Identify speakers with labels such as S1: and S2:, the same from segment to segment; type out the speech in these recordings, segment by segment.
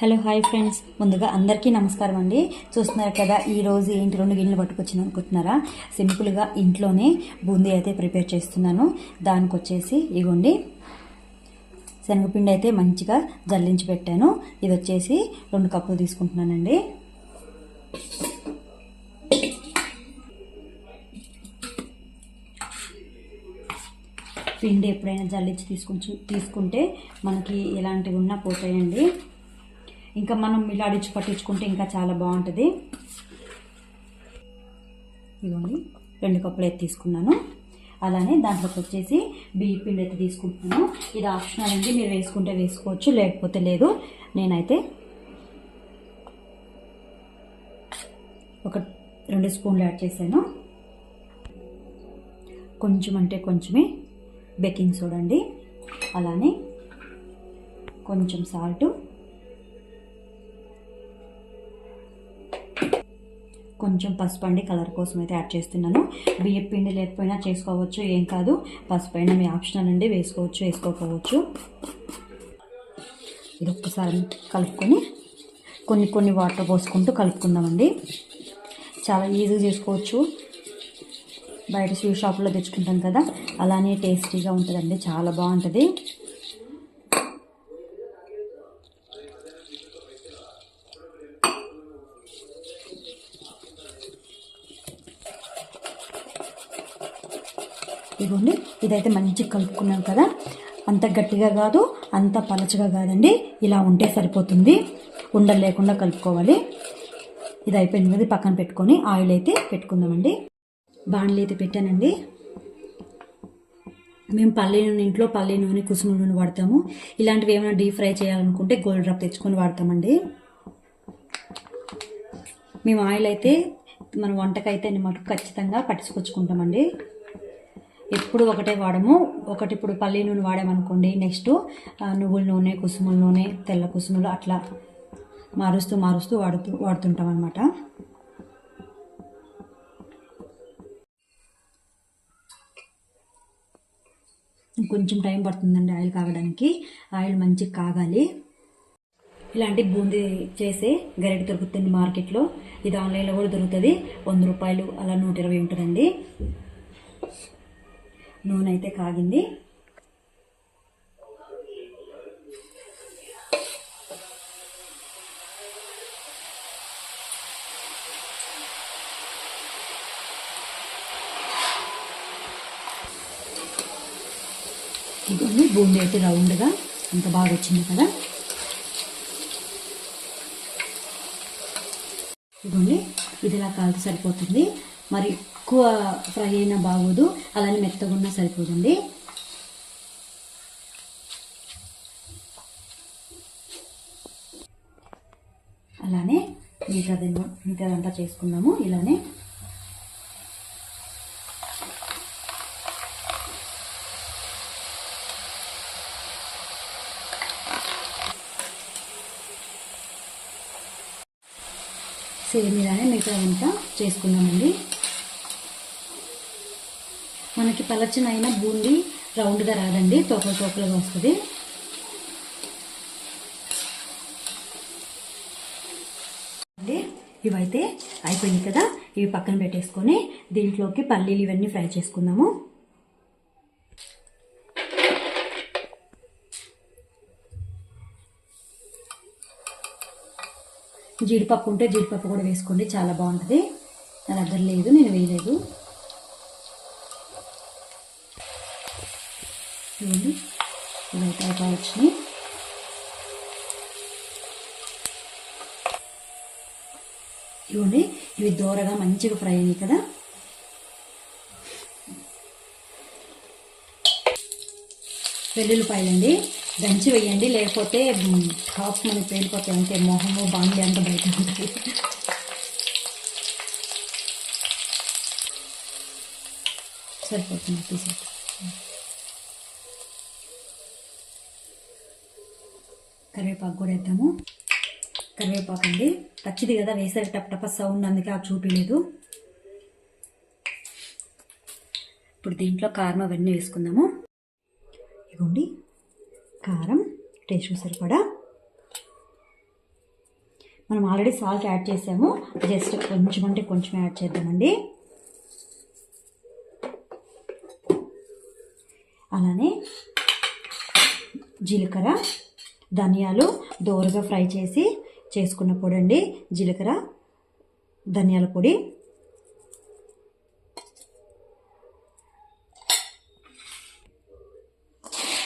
S1: Hello hi friends. ముందుగా అందరికీ నమస్కారం అండి. చూస్తున్నారు కదా ఈరోజు ఏంటి రెండు గిన్నెలు పట్టుకొచ్చిన అనుకుంటున్నారా? సింపుల్గా ఇంట్లోనే బూందీ అయితే ప్రిపేర్ చేస్తున్నాను. దానికి వచ్చేసి ఇగోండి శనగపిండి అయితే మంచిగా జల్లించి పెట్టాను. ఇది వచ్చేసి రెండు కప్పులు తీసుకుంటున్నానండి. పిండి ఎప్పుడైనా జల్లించి తీసుకుంటు తీసుకుంటే మనకి ఎలాంటివి ఉన్నా పోతాయండి. ఇంకా మనం మిలాడించి పట్టించుకుంటే ఇంకా చాలా బాగుంటుంది. ఇదిగోండి రెండు కప్పులు అయితే తీసుకున్నాను. అలానే దాంట్లోకి వచ్చేసి బియ్య పిండి అయితే తీసుకుంటున్నాను. ఇది ఆప్షనల్ అండి మీరు వేసుకుంటే వేసుకోవచ్చు లేకపోతే లేదు. నేనైతే ఒక రెండు స్పూన్లు యాడ్ చేశాను. కొంచెం అంటే కొంచెమే బేకింగ్ సోడా అండి. అలానే కొంచెం సాల్టు. కొంచెం పసుపు అండి కలర్ కోసం అయితే యాడ్ చేస్తున్నాను. బియ్యం పిండి లేకపోయినా చేసుకోవచ్చు ఏం కాదు. పసుపు అయినా మీ ఆప్షనల్ అండి వేసుకోవచ్చు వేసుకోకపోవచ్చు. ఇది ఒక్కసారి కలుపుకొని కొన్ని కొన్ని వాటర్ పోసుకుంటూ కలుపుకుందామండి. చాలా ఈజీగా చేసుకోవచ్చు. బయట స్వీట్ షాప్లో తెచ్చుకుంటాం కదా అలానే టేస్టీగా ఉంటుందండి చాలా బాగుంటుంది. ఇదిగోండి ఇదైతే మంచిగా కలుపుకున్నాం కదా. అంత గట్టిగా కాదు అంత పలచగా కాదండి. ఇలా ఉంటే సరిపోతుంది. ఉండలు లేకుండా కలుపుకోవాలి. ఇది అయిపోయింది కదా పక్కన పెట్టుకొని ఆయిల్ అయితే పెట్టుకుందామండి. బాణలు అయితే పెట్టానండి. మేము పల్లి నూనె ఇంట్లో పల్లె నూనె కుసుమ నూనె వాడతాము. ఇలాంటివి ఏమైనా డీప్ ఫ్రై చేయాలనుకుంటే గోల్డ్ డ్రాప్ తెచ్చుకొని వాడతామండి. మేము ఆయిల్ అయితే మన వంటకైతే మటుకు ఖచ్చితంగా పట్టించుకొచ్చుకుంటామండి. ఎప్పుడు ఒకటే వాడము. ఒకటి ఇప్పుడు పల్లి నూనె వాడామనుకోండి నెక్స్ట్ నువ్వుల నూనె కుసుముల నూనె తెల్ల కుసుములు అట్లా మారుస్తూ మారుస్తూ వాడుతూ వాడుతుంటాం అనమాట కొంచెం టైం పడుతుందండి ఆయిల్ కాగడానికి. ఆయిల్ మంచిగా కాగాలి. ఇలాంటి బూందీ చేసే గరిటె దొరుకుతుంది మార్కెట్లో. ఇది ఆన్లైన్లో కూడా దొరుకుతుంది. వంద రూపాయలు అలా నూట ఇరవై ఉంటుందండి. నూనె అయితే కాగింది. ఇదిగోండి బూందీ అయితే రౌండ్గా అంత బాగా వచ్చింది కదా. ఇదిగోండి ఇది ఇలా కాలితే సరిపోతుంది. మరి ఎక్కువ ఫ్రై అయినా బాగోదు అలానే మెత్తగున్నా సరిపోతుంది అలానే మిగతాది మిగతాదంతా చేసుకున్నాము ఇలానే. సేమ్ ఇలానే మిగతా అంతా చేసుకున్నామండి. మనకి పలచనైన బూందీ రౌండ్గా రాదండి తోకలు తోకలుగా వస్తుంది. అండి ఇవైతే అయిపోయింది కదా? ఇవి పక్కన పెట్టేసుకొని దీంట్లోకి పల్లీలు ఇవన్నీ ఫ్రై చేసుకుందాము. జీడిపప్పు ఉంటే జీడిపప్పు కూడా వేసుకోండి. చాలా బాగుంటుంది. నా దగ్గర లేదు నేను వేయలేదు. చూడండి ఇవైతే అయిపోయి వచ్చినాయి ఇవ్వండి. ఇవి దూరగా మంచిగా ఫ్రై అయినాయి కదా. వెల్లుల్లిపాయలండి. దంచి వేయండి. లేకపోతే టాప్ మనకి పేలిపోతాయి అంటే మొహము బాండి అంతా బయట ఉంటాయి సరిపోతుంది తీసి కరివేపాకు కూడా వేద్దాము. కరివేపాకు అండి. పచ్చిది కదా వేసరి టప్ సౌండ్ అందుకే ఆ చూపించలేదు ఇప్పుడు దీంట్లో కారం అవన్నీ వేసుకుందాము. ఇగోండి. కారం టేస్ట్ సరిపడా మనం ఆల్రెడీ సాల్ట్ యాడ్ చేసాము. జస్ట్ కొంచెం అంటే కొంచెం యాడ్ చేద్దామండి. అలానే జీలకర్ర ధనియాలు దోరగా ఫ్రై చేసి చేసుకున్న పొడి అండి జీలకర్ర ధనియాల పొడి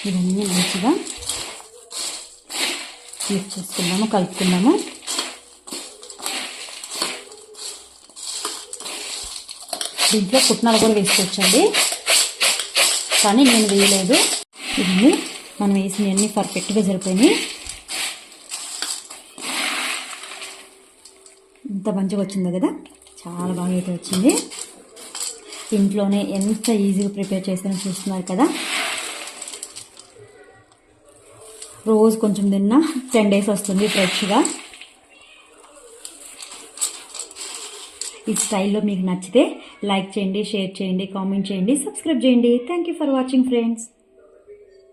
S1: ఇవన్నీ మంచిగా మిక్స్ చేసుకున్నాము కలుపుకుందాము. దీంట్లో పుట్నాలు కూడా వేసుకోవచ్చండి. కానీ నేను వేయలేదు. ఇవన్నీ మనం వేసినవన్నీ పర్ఫెక్ట్గా సరిపోయినాయి. ఇంత మంచిగా వచ్చిందో కదా? చాలా బాగా అయితే వచ్చింది. ఇంట్లోనే ఎంత ఈజీగా ప్రిపేర్ చేస్తానో చూస్తున్నారు కదా. రోజు కొంచెం తిన్నా. టెన్ డేస్ వస్తుంది ఫ్రెష్గా. ఈ స్టైల్లో మీకు నచ్చితే లైక్ చేయండి షేర్ చేయండి కామెంట్ చేయండి సబ్స్క్రైబ్ చేయండి. Thank you for watching friends